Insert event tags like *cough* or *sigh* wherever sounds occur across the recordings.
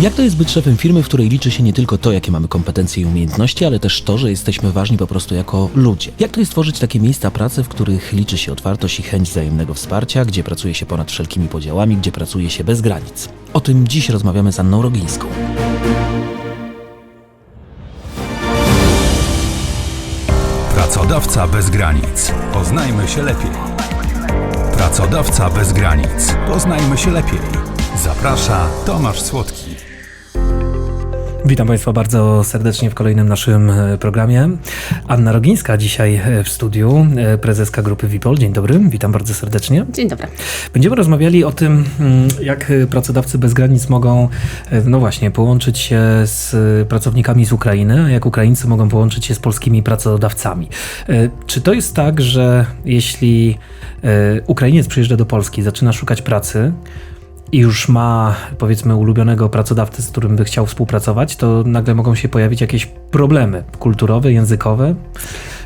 Jak to jest być szefem firmy, w której liczy się nie tylko to, jakie mamy kompetencje i umiejętności, ale też to, że jesteśmy ważni po prostu jako ludzie? Jak to jest tworzyć takie miejsca pracy, w których liczy się otwartość i chęć wzajemnego wsparcia, gdzie pracuje się ponad wszelkimi podziałami, gdzie pracuje się bez granic? O tym dziś rozmawiamy z Anną Rogińską. Pracodawca bez granic. Poznajmy się lepiej. Pracodawca bez granic. Poznajmy się lepiej. Zaprasza Tomasz Słodki. Witam Państwa bardzo serdecznie w kolejnym naszym e, programie. Anna Rogińska dzisiaj e, w studiu, e, prezeska grupy Wipol. Dzień dobry, witam bardzo serdecznie. Dzień dobry. Będziemy rozmawiali o tym, mm, jak pracodawcy bez granic mogą, no właśnie, połączyć się z pracownikami z Ukrainy, a jak Ukraińcy mogą połączyć się z polskimi pracodawcami. Czy to jest tak, że jeśli Ukrainiec przyjeżdża do Polski, zaczyna szukać pracy, i już ma, powiedzmy, ulubionego pracodawcę, z którym by chciał współpracować, to nagle mogą się pojawić jakieś problemy kulturowe, językowe.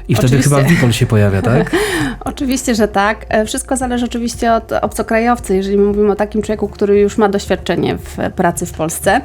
I wtedy Oczywiście. chyba Wipol się pojawia, tak? *laughs* Oczywiście, że tak. E, Wszystko zależy oczywiście od obcokrajowcy. Jeżeli mówimy o takim człowieku, który już ma doświadczenie w pracy w Polsce,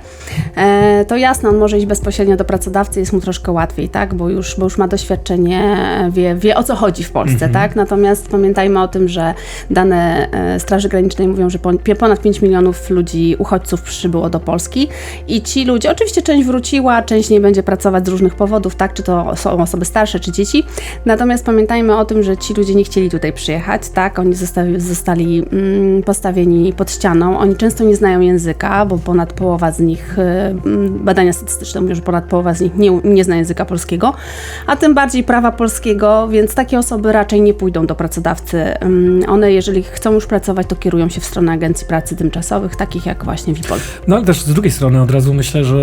e, to jasne, on może iść bezpośrednio do pracodawcy, jest mu troszkę łatwiej, tak? Bo już, bo już ma doświadczenie, wie, wie o co chodzi w Polsce, tak? Natomiast pamiętajmy o tym, że dane e, Straży Granicznej mówią, że pon- ponad 5 milionów ludzi, uchodźców przybyło do Polski i ci ludzie, oczywiście część wróciła, część nie będzie pracować z różnych powodów, tak? Czy to są osoby starsze, czy dzieci. Natomiast pamiętajmy o tym, że ci ludzie nie chcieli tutaj przyjechać, tak? Oni zostali, zostali mm, postawieni pod ścianą. Oni często nie znają języka, bo ponad połowa z nich, y, mm, badania statystyczne mówią, że ponad połowa z nich nie, nie zna języka polskiego, a tym bardziej prawa polskiego, więc takie osoby raczej nie pójdą do pracodawcy. Ym, One, jeżeli chcą już pracować, to kierują się w stronę agencji pracy tymczasowych, takich jak właśnie Wipol. No ale też z drugiej strony od razu myślę, że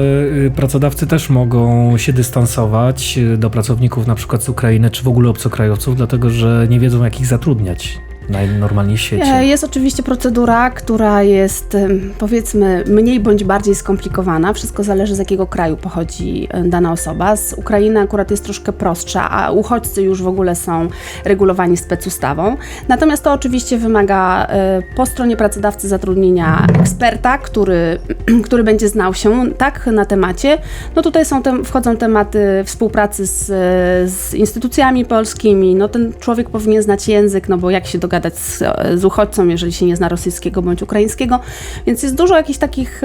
y, pracodawcy też mogą się dystansować y, do pracowników na przykład z Ukrainy, czy w ogóle obcokrajowców, dlatego że nie wiedzą jak ich zatrudniać najnormalniej w E, świecie. Jest oczywiście procedura, która jest powiedzmy mniej bądź bardziej skomplikowana. Wszystko zależy z jakiego kraju pochodzi e, dana osoba. Z Ukrainy akurat jest troszkę prostsza, a uchodźcy już w ogóle są regulowani specustawą. Natomiast to oczywiście wymaga e, po stronie pracodawcy zatrudnienia eksperta, który, *clears throat* który będzie znał się tak na temacie. No tutaj są tem, wchodzą tematy współpracy z, z instytucjami polskimi. No ten człowiek powinien znać język, no bo jak się dogadać z, z uchodźcą, jeżeli się nie zna rosyjskiego bądź ukraińskiego. Więc jest dużo jakichś takich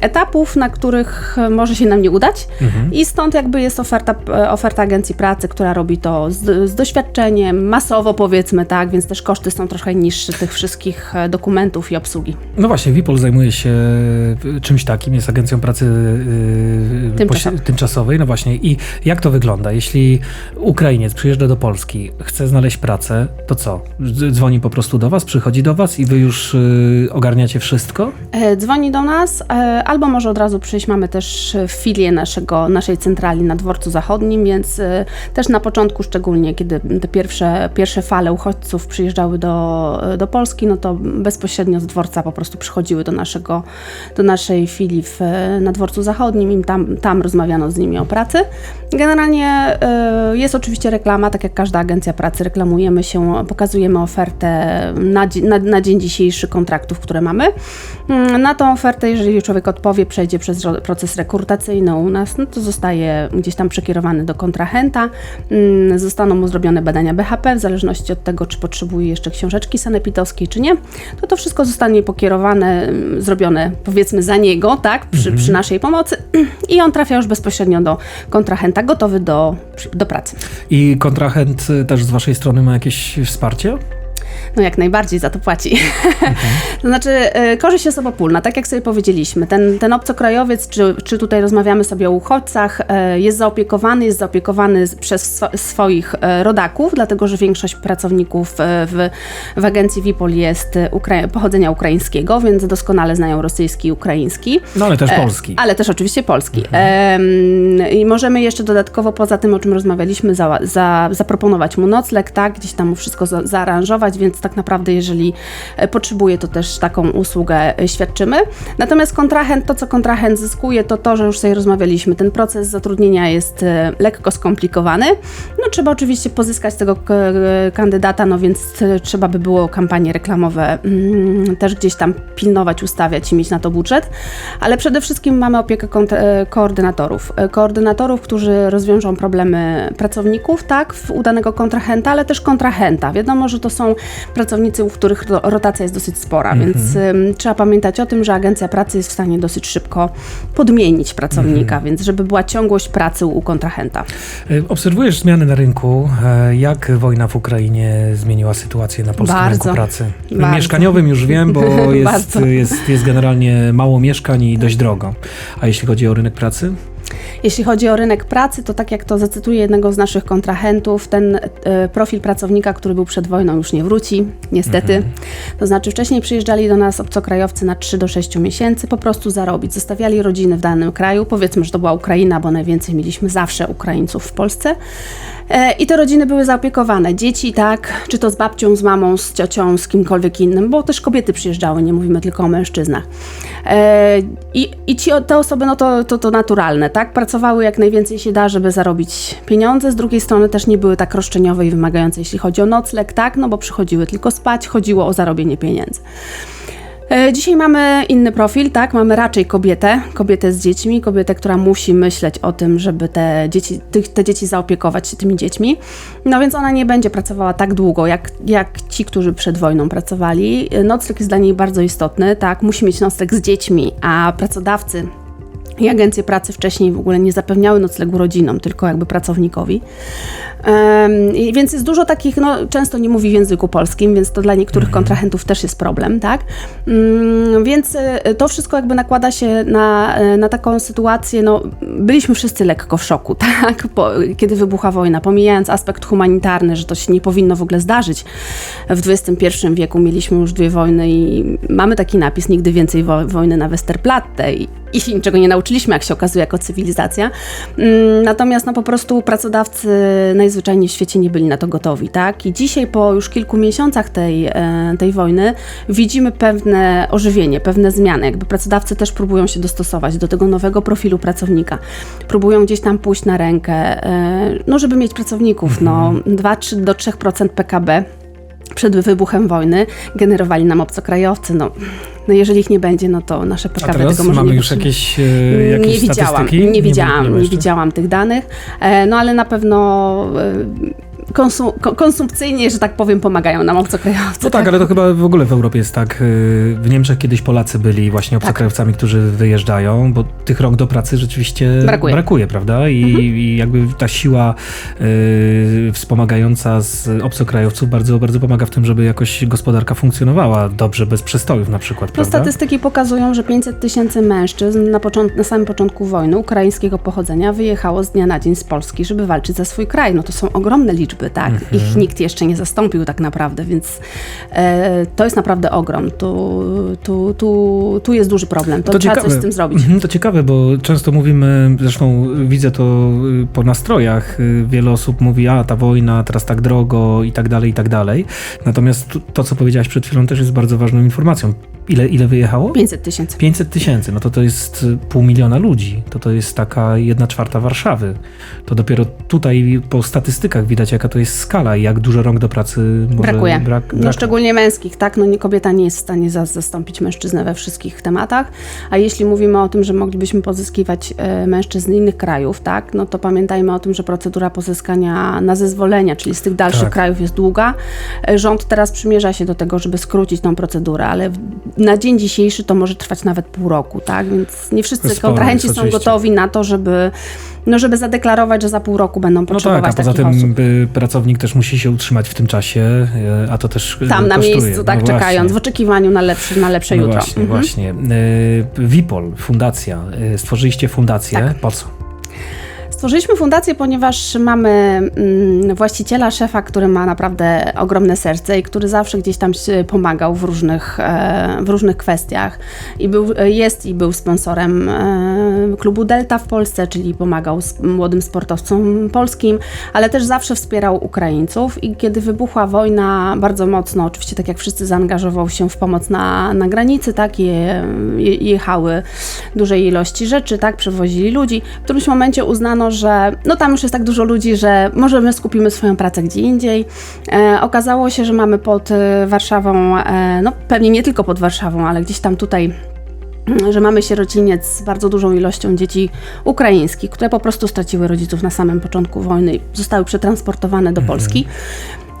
etapów, na których e, może się nam nie udać. I stąd jakby jest oferta, e, oferta agencji pracy, która robi to z, z doświadczeniem, masowo powiedzmy, tak, więc też koszty są trochę niższe tych wszystkich e, dokumentów i obsługi. No właśnie, Wipol zajmuje się czymś takim, jest agencją pracy y, Tymczasowej. tymczasowej. No właśnie, i jak to wygląda? Jeśli Ukrainiec przyjeżdża do Polski, chce znaleźć pracę, to co? Dzwoni po prostu do was, przychodzi do was i wy już y, ogarniacie wszystko? E, Dzwoni do nas, e, albo może od razu przyjść. Mamy też e, filię naszego, naszej centrali na dworcu zachodnim, więc e, też na początku, szczególnie kiedy te pierwsze, pierwsze fale uchodźców przyjeżdżały do, do Polski, no to bezpośrednio z dworca po prostu przychodziły do, naszego, do naszej filii w, na dworcu zachodnim i tam, tam rozmawiano z nimi o pracy. Generalnie e, jest oczywiście reklama, tak jak każda agencja pracy, reklamujemy się, pokazujemy ofertę na, dzi- na, na dzień dzisiejszy kontraktów, które mamy. Mm, Na tą ofertę, jeżeli człowiek odpowie, przejdzie przez ro- proces rekrutacyjny u nas, no to zostaje gdzieś tam przekierowany do kontrahenta. Mm, Zostaną mu zrobione badania BHP, w zależności od tego, czy potrzebuje jeszcze książeczki sanepidowskiej, czy nie. To to wszystko zostanie pokierowane, mm, zrobione powiedzmy za niego, tak, przy, przy naszej pomocy *clears throat* i on trafia już bezpośrednio do kontrahenta, gotowy do, do pracy. I kontrahent y, też z waszej strony ma jakieś wsparcie? No jak najbardziej za to płaci. *laughs* to znaczy, e, korzyść jest obopólna, tak jak sobie powiedzieliśmy. Ten, ten obcokrajowiec, czy, czy tutaj rozmawiamy sobie o uchodźcach, e, jest zaopiekowany, jest zaopiekowany przez swo, swoich e, rodaków, dlatego że większość pracowników w, w agencji WIPOL jest ukra- pochodzenia ukraińskiego, więc doskonale znają rosyjski i ukraiński. No ale też polski. Ale też oczywiście polski. Em, I możemy jeszcze dodatkowo, poza tym, o czym rozmawialiśmy, za, za, zaproponować mu nocleg, tak, gdzieś tam mu wszystko za, zaaranżować, więc więc tak naprawdę jeżeli e, potrzebuje, to też taką usługę e, świadczymy. Natomiast kontrahent, to co kontrahent zyskuje, to to, że już sobie rozmawialiśmy, ten proces zatrudnienia jest e, lekko skomplikowany. No trzeba oczywiście pozyskać tego kandydata, no więc trzeba by było kampanie reklamowe mm, też gdzieś tam pilnować, ustawiać i mieć na to budżet, ale przede wszystkim mamy opiekę koordynatorów. Koordynatorów, którzy rozwiążą problemy pracowników, tak, w udanego kontrahenta, ale też kontrahenta. Wiadomo, że to są pracownicy, u których ro- rotacja jest dosyć spora, więc ym, trzeba pamiętać o tym, że agencja pracy jest w stanie dosyć szybko podmienić pracownika, więc żeby była ciągłość pracy u kontrahenta. Y, Obserwujesz zmiany na rynku. E, Jak wojna w Ukrainie zmieniła sytuację na polskim Bardzo. rynku pracy? Bardzo. Mieszkaniowym już wiem, bo *laughs* jest, jest, jest generalnie mało mieszkań i dość drogo. A jeśli chodzi o rynek pracy? Jeśli chodzi o rynek pracy, to tak jak to zacytuję jednego z naszych kontrahentów, ten e, profil pracownika, który był przed wojną, już nie wróci, niestety. To znaczy, wcześniej przyjeżdżali do nas obcokrajowcy na 3 do 6 miesięcy, po prostu zarobić. Zostawiali rodziny w danym kraju. Powiedzmy, że to była Ukraina, bo najwięcej mieliśmy zawsze Ukraińców w Polsce. E, I te rodziny były zaopiekowane. Dzieci, tak, czy to z babcią, z mamą, z ciocią, z kimkolwiek innym, bo też kobiety przyjeżdżały, nie mówimy tylko o mężczyznach. E, I, i ci, te osoby, no to, to, to naturalne, tak, pracowały jak najwięcej się da, żeby zarobić pieniądze, z drugiej strony też nie były tak roszczeniowe i wymagające, jeśli chodzi o nocleg, tak, no bo przychodziły tylko spać, chodziło o zarobienie pieniędzy. E, Dzisiaj mamy inny profil, tak? Mamy raczej kobietę, kobietę z dziećmi, kobietę, która musi myśleć o tym, żeby te dzieci, tych, te dzieci zaopiekować się tymi dziećmi. No więc ona nie będzie pracowała tak długo, jak, jak ci, którzy przed wojną pracowali. E, Nocleg jest dla niej bardzo istotny, tak? Musi mieć nocleg z dziećmi, a pracodawcy i agencje pracy wcześniej w ogóle nie zapewniały noclegu rodzinom, tylko jakby pracownikowi. Em, i więc jest dużo takich, no często nie mówi w języku polskim, więc to dla niektórych kontrahentów też jest problem, tak? Mm, więc y, to wszystko jakby nakłada się na, y, na taką sytuację, no byliśmy wszyscy lekko w szoku, *laughs* tak? Po, kiedy wybucha wojna, pomijając aspekt humanitarny, że to się nie powinno w ogóle zdarzyć. W XXI wieku mieliśmy już dwie wojny i mamy taki napis, nigdy więcej wo- wojny na Westerplatte i, i się niczego nie nauczyliśmy, jak się okazuje, jako cywilizacja. Mm, Natomiast no po prostu pracodawcy najzwyczajniej w świecie nie byli na to gotowi, tak? I dzisiaj po już kilku miesiącach tej, e, tej wojny widzimy pewne ożywienie, pewne zmiany. Jakby pracodawcy też próbują się dostosować do tego nowego profilu pracownika. Próbują gdzieś tam pójść na rękę, e, no żeby mieć pracowników, no 2-3 do 3% PKB przed wybuchem wojny generowali nam obcokrajowcy. No, no jeżeli ich nie będzie, no to nasze A PKB teraz tego może mamy nie już jakieś, e, jakieś nie widziałam, statystyki? nie, ma- widziałam, nie, jeszcze? widziałam tych danych, e, no ale na pewno e, konsum, ko- konsumpcyjnie, że tak powiem, pomagają nam obcokrajowcy. No tak, ale to chyba w ogóle w Europie jest tak. y, W Niemczech kiedyś Polacy byli właśnie Tak. obcokrajowcami, którzy wyjeżdżają, bo tych rąk do pracy rzeczywiście Brakuje. prawda? I, Mhm. i jakby ta siła y, wspomagająca z obcokrajowców bardzo, bardzo pomaga w tym, żeby jakoś gospodarka funkcjonowała dobrze, bez przestojów na przykład, No, prawda? statystyki pokazują, że 500 tysięcy mężczyzn na, na samym początku wojny ukraińskiego pochodzenia wyjechało z dnia na dzień z Polski, żeby walczyć za swój kraj. No to są ogromne liczby, tak? Mhm. Ich nikt jeszcze nie zastąpił tak naprawdę, więc e, to jest naprawdę ogrom. Tu, tu, tu, tu jest duży problem. To, trzeba coś z tym zrobić. Mhm, To ciekawe, bo często mówimy, zresztą widzę to y, po nastrojach, y, wiele osób mówi, a ta wojna, teraz tak drogo i tak dalej, i tak dalej. Natomiast to, co powiedziałaś przed chwilą, też jest bardzo ważną informacją. Ile, ile wyjechało? 500 tysięcy. 500 tysięcy, no to to jest y, pół miliona ludzi, to to jest taka jedna czwarta Warszawy. To dopiero tutaj po statystykach widać, jaka to jest skala i jak dużo rąk do pracy może Brakuje. Brak, No, brak. szczególnie męskich, tak? No nie, kobieta nie jest w stanie za, zastąpić mężczyznę we wszystkich tematach, a jeśli mówimy o tym, że moglibyśmy pozyskiwać e, mężczyzn innych krajów, tak? No to pamiętajmy o tym, że procedura pozyskania na zezwolenia, czyli z tych dalszych Tak. krajów jest długa. E, Rząd teraz przymierza się do tego, żeby skrócić tą procedurę, ale na dzień dzisiejszy to może trwać nawet pół roku, tak? Więc nie wszyscy Sporo kontrahenci są gotowi na to, żeby, no żeby zadeklarować, że za pół roku będą No potrzebować tak, a poza tym osób. y, pracownik też musi się utrzymać w tym czasie, y, a to też y, Tam na kosztuje. miejscu, tak, No czekając, w oczekiwaniu na lepsze, na lepsze No jutro. właśnie, Mhm. właśnie. Wipol, fundacja, stworzyliście fundację, Tak. po co? Stworzyliśmy fundację, ponieważ mamy mm, właściciela, szefa, który ma naprawdę ogromne serce i który zawsze gdzieś tam pomagał w różnych, e, w różnych kwestiach. I był, jest i był sponsorem e, klubu Delta w Polsce, czyli pomagał młodym sportowcom polskim, ale też zawsze wspierał Ukraińców. I kiedy wybuchła wojna, bardzo mocno, oczywiście tak jak wszyscy, zaangażował się w pomoc na, na granicy, tak, je, je, jechały dużej ilości rzeczy, tak, przewozili ludzi. W którymś momencie uznano, że no tam już jest tak dużo ludzi, że może my skupimy swoją pracę gdzie indziej. E, okazało się, że mamy pod e, Warszawą, e, no pewnie nie tylko pod Warszawą, ale gdzieś tam tutaj mm, że mamy sierociniec z bardzo dużą ilością dzieci ukraińskich, które po prostu straciły rodziców na samym początku wojny i zostały przetransportowane do Polski.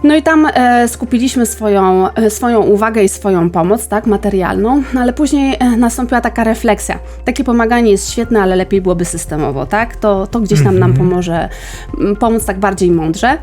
No i tam e, skupiliśmy swoją, e, swoją uwagę i swoją pomoc, tak, materialną, no ale później e, nastąpiła taka refleksja. Takie pomaganie jest świetne, ale lepiej byłoby systemowo, tak? To, to gdzieś tam nam pomoże mm, pomóc tak bardziej mądrze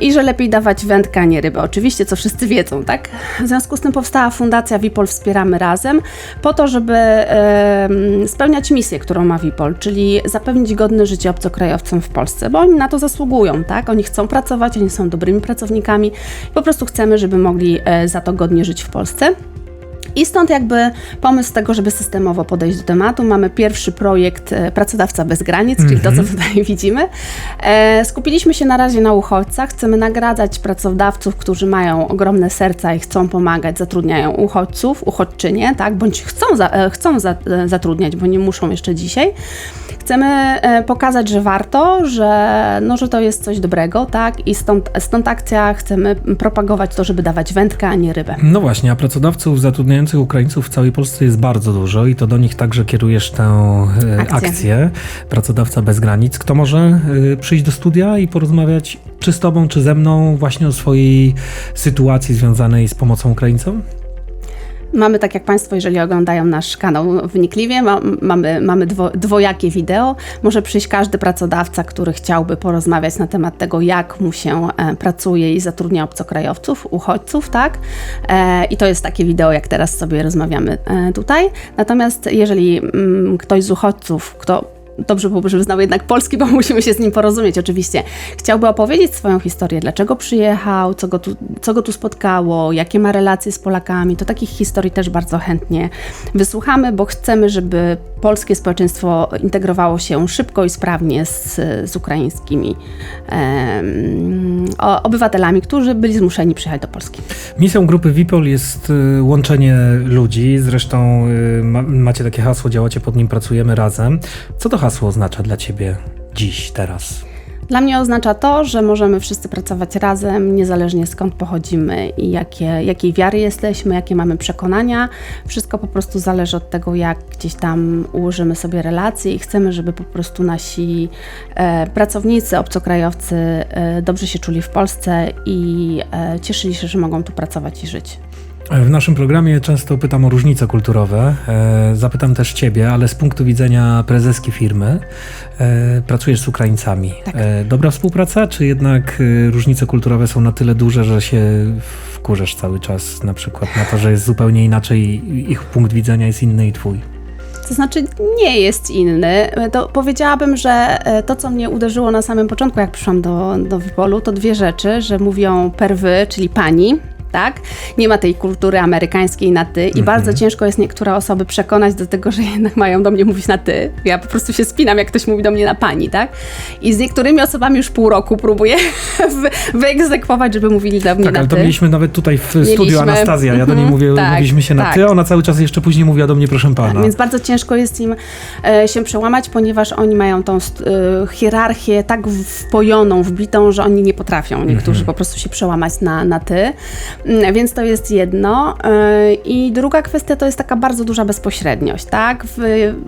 i że lepiej dawać wędkę, a nie rybę. Oczywiście, co wszyscy wiedzą, tak? W związku z tym powstała Fundacja Wipol Wspieramy Razem po to, żeby mm, spełniać misję, którą ma Wipol, czyli zapewnić godne życie obcokrajowcom w Polsce, bo oni na to zasługują, tak? Oni chcą pracować, oni są dobrymi pracownikami. Po prostu chcemy, żeby mogli e, za to godnie żyć w Polsce. I stąd jakby pomysł tego, żeby systemowo podejść do tematu. Mamy pierwszy projekt e, Pracodawca bez granic, czyli to, co tutaj *laughs* widzimy. E, skupiliśmy się na razie na uchodźcach. Chcemy nagradzać pracodawców, którzy mają ogromne serca i chcą pomagać, zatrudniają uchodźców, uchodźczynie, tak, bądź chcą, za, e, chcą za, zatrudniać, bo nie muszą jeszcze dzisiaj. Chcemy pokazać, że warto, że, no, że to jest coś dobrego, tak? I stąd, stąd akcja chcemy propagować to, żeby dawać wędkę, a nie rybę. No właśnie, a pracodawców zatrudniających Ukraińców w całej Polsce jest bardzo dużo i to do nich także kierujesz tę e, Akcję. akcję. Pracodawca bez granic. Kto może e, przyjść do studia i porozmawiać czy z tobą, czy ze mną właśnie o swojej sytuacji związanej z pomocą Ukraińcom? Mamy, tak jak Państwo, jeżeli oglądają nasz kanał wnikliwie, ma, mamy, mamy dwo, dwojakie wideo. Może przyjść każdy pracodawca, który chciałby porozmawiać na temat tego, jak mu się e, pracuje i zatrudnia obcokrajowców, uchodźców, tak? E, I to jest takie wideo, jak teraz sobie rozmawiamy e, tutaj. Natomiast jeżeli mm, ktoś z uchodźców, kto dobrze byłoby, żeby znał jednak polski, bo *laughs* musimy się z nim porozumieć oczywiście. Chciałby opowiedzieć swoją historię, dlaczego przyjechał, co go, tu, co go tu spotkało, jakie ma relacje z Polakami. To takich historii też bardzo chętnie wysłuchamy, bo chcemy, żeby polskie społeczeństwo integrowało się szybko i sprawnie z, z ukraińskimi em, obywatelami, którzy byli zmuszeni przyjechać do Polski. Misją grupy Wipol jest y, łączenie ludzi. Zresztą y, ma, macie takie hasło, działacie pod nim, pracujemy razem. Co to hasło oznacza dla ciebie dziś, teraz? Dla mnie oznacza to, że możemy wszyscy pracować razem, niezależnie skąd pochodzimy i jakie, jakiej wiary jesteśmy, jakie mamy przekonania. Wszystko po prostu zależy od tego, jak gdzieś tam ułożymy sobie relacje i chcemy, żeby po prostu nasi e, pracownicy, obcokrajowcy e, dobrze się czuli w Polsce i e, cieszyli się, że mogą tu pracować i żyć. W naszym programie często pytam o różnice kulturowe. E, zapytam też ciebie, ale z punktu widzenia prezeski firmy, e, pracujesz z Ukraińcami. Tak. E, dobra współpraca, czy jednak różnice kulturowe są na tyle duże, że się wkurzasz cały czas na przykład na to, że jest zupełnie inaczej, ich punkt widzenia jest inny i twój? To znaczy nie jest inny. To powiedziałabym, że to, co mnie uderzyło na samym początku, jak przyszłam do, do Wipolu, to dwie rzeczy, że mówią perwy, czyli pani, tak? Nie ma tej kultury amerykańskiej na ty i bardzo ciężko jest niektóre osoby przekonać do tego, że jednak mają do mnie mówić na ty. Ja po prostu się spinam, jak ktoś mówi do mnie na pani, tak? I z niektórymi osobami już pół roku próbuję *laughs* wy- wyegzekwować, żeby mówili do mnie Tak, na ale to mieliśmy nawet tutaj w studiu Mieliśmy. Anastazja. Ja do niej Mhm, mówię, tak, mówiliśmy się na tak. ty, ona cały czas jeszcze później mówiła do mnie proszę pana. Więc bardzo ciężko jest im e, się przełamać, ponieważ oni mają tą e, hierarchię tak wpojoną, wbitą, że oni nie potrafią niektórzy po prostu się przełamać na, na ty. Mm, Więc to jest jedno. E, I druga kwestia to jest taka bardzo duża bezpośredniość, tak?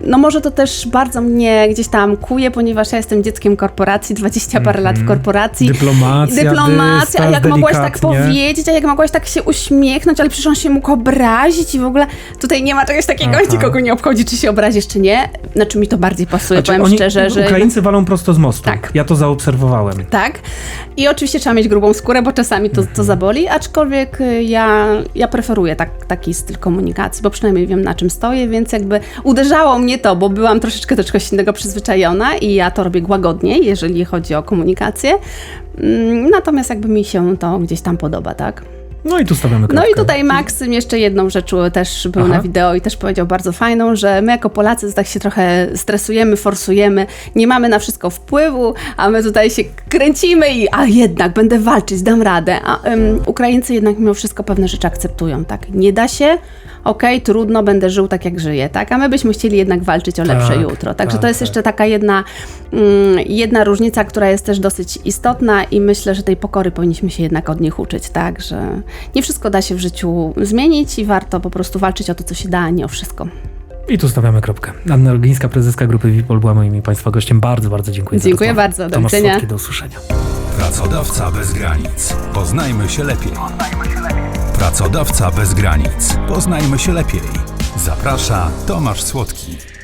No może to też bardzo mnie gdzieś tam kuje, ponieważ ja jestem dzieckiem korporacji, 20 parę lat w korporacji. Dyplomacja, Dyplomacja, a jak mogłaś tak powiedzieć, a jak mogłaś tak się uśmiechnąć, ale przecież on się mógł obrazić i w ogóle tutaj nie ma czegoś takiego, Aha. nikogo nie obchodzi, czy się obrazisz, czy nie. Znaczy mi to bardziej pasuje, Znaczy, powiem oni, szczerze, że... Ukraińcy walą prosto z mostu. Tak. Ja to zaobserwowałem. Tak. I oczywiście trzeba mieć grubą skórę, bo czasami to, to zaboli, aczkolwiek aczkolwiek y, ja, ja preferuję tak, taki styl komunikacji, bo przynajmniej wiem na czym stoję, więc jakby uderzało mnie to, bo byłam troszeczkę do czegoś innego przyzwyczajona i ja to robię łagodniej, jeżeli chodzi o komunikację. Mm, Natomiast jakby mi się to gdzieś tam podoba, tak? No i tu stawiamy No kropkę. i tutaj Maksym jeszcze jedną rzecz też był Aha. na wideo i też powiedział bardzo fajną, że my jako Polacy tak się trochę stresujemy, forsujemy, nie mamy na wszystko wpływu, a my tutaj się kręcimy i a jednak będę walczyć, dam radę. A em, Ukraińcy jednak mimo wszystko pewne rzeczy akceptują, tak? Nie da się, okej, trudno, będę żył tak jak żyję, tak? A my byśmy chcieli jednak walczyć o lepsze Tak, jutro. Także tak, to jest tak. jeszcze taka jedna, mm, jedna różnica, która jest też dosyć istotna i myślę, że tej pokory powinniśmy się jednak od nich uczyć, tak? Że nie wszystko da się w życiu zmienić i warto po prostu walczyć o to, co się da, a nie o wszystko. I tu stawiamy kropkę. Anna Rogińska, prezeska grupy Wipol była moim i Państwa gościem. Bardzo, bardzo dziękuję Dziękuję bardzo, do Tomasz widzenia. Słodki, do usłyszenia. Pracodawca bez granic. Poznajmy się lepiej. Pracodawca bez granic. Poznajmy się lepiej. Zaprasza Tomasz Słodki.